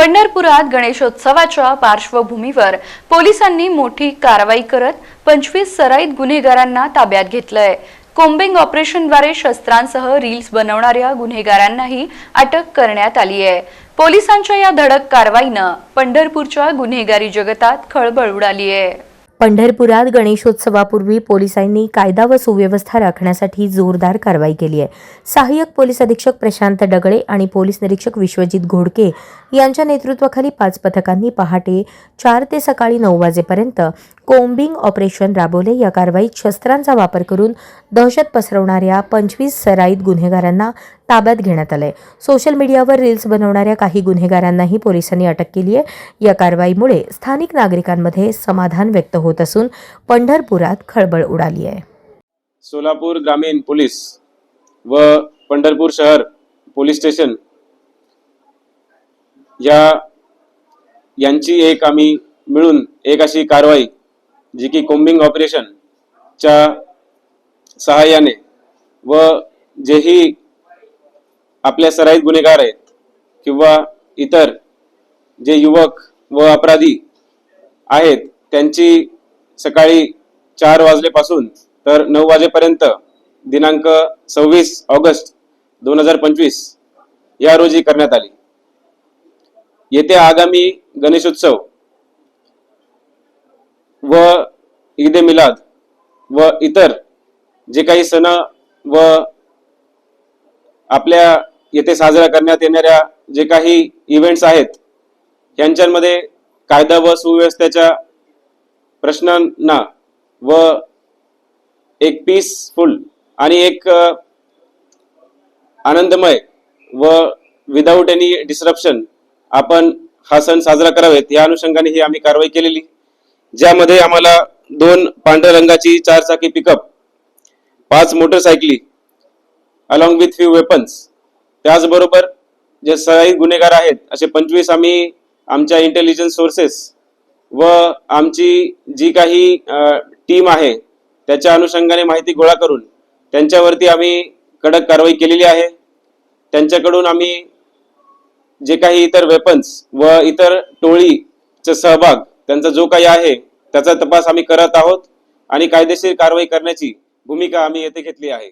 पंढरपुरात गणेशोत्सवाच्या पार्श्वभूमीवर पोलिसांनी मोठी कारवाई करत पंचवीस सराईत गुन्हेगारांना ताब्यात घेतलंय. कोम्बिंग ऑपरेशनद्वारे शस्त्रांसह रील्स बनवणाऱ्या गुन्हेगारांनाही अटक करण्यात आली आहे. पोलिसांच्या या धडक कारवाईनं पंढरपूरच्या गुन्हेगारी जगतात खळबळ उडाली आहे. पंढरपुरात गणेशोत्सवापूर्वी पोलिसांनी कायदा व सुव्यवस्था राखण्यासाठी जोरदार कारवाई केली आहे. सहाय्यक पोलीस अधीक्षक प्रशांत डगळे आणि पोलीस निरीक्षक विश्वजित घोडके यांच्या नेतृत्वाखाली पाच पथकांनी पहाटे चार ते सकाळी नऊ वाजेपर्यंत कोम्बिंग ऑपरेशन राबवले. या कारवाईत शस्त्रांचा वापर करून दहशत पसरवणाऱ्या पंचवीस सराईत गुन्हेगारांना ताब्यात घेण्यात आलंय. सोशल मीडियावर रील्स बनवणाऱ्या काही गुन्हेगारांनाही पोलिसांनी अटक केली आहे. या कारवाईमुळे स्थानिक नागरिकांमध्ये समाधान व्यक्त होत असून पंढरपुरात खळबळ उडाली आहे. सोलापूर ग्रामीण पोलीस व पंढरपूर शहर पोलीस स्टेशन या यांची एक आम्ही मिळून एक अशी कारवाई जी की कोम्बिंग ऑपरेशनच्या सहाय्याने व जेही आपल्या सराईत गुन्हेगार आहेत किंवा इतर जे युवक व अपराधी आहेत त्यांची सकाळी चार वाजलेपासून तर नऊ वाजेपर्यंत दिनांक सव्वीस ऑगस्ट दोन हजार पंचवीस या रोजी करण्यात आली. येत्या आगामी गणेशोत्सव व ईद ए मिलाद व इतर जे काही सण व आपल्या येथे साजरा करण्यात येणाऱ्या जे काही इव्हेंट्स आहेत यांच्यामध्ये कायदा व सुव्यवस्थेच्या प्रश्नांना व एक पीसफुल आणि एक आनंदमय व विदाऊट एनी डिस्रप्शन आपण हा सण साजरा करावेत. या अनुषंगाने ही आम्ही कारवाई केलेली. ज्यामध्ये आम्हाला दोन पांढऱ्या रंगाची चारचाकी पिकअप पाच मोटरसायकली अलॉंग विथ फ्यू वेपन्स त्याचबरोबर जे सहाय्यक गुन्हेगार आहेत असे पंचवीस आम्ही आमच्या इंटेलिजन्स सोर्सेस व आमची जी काही टीम आहे त्याच्या अनुषंगाने माहिती गोळा करून त्यांच्यावरती आम्ही कडक कारवाई केलेली आहे. त्यांच्याकडून आम्ही जे काही इतर वेपन्स व इतर टोळीचा सहभाग त्यांचा जो काही आहे त्याचा तपास आम्ही करत आहोत आणि कायदेशीर कारवाई करण्याची भूमिका आम्ही येथे घेतली आहे.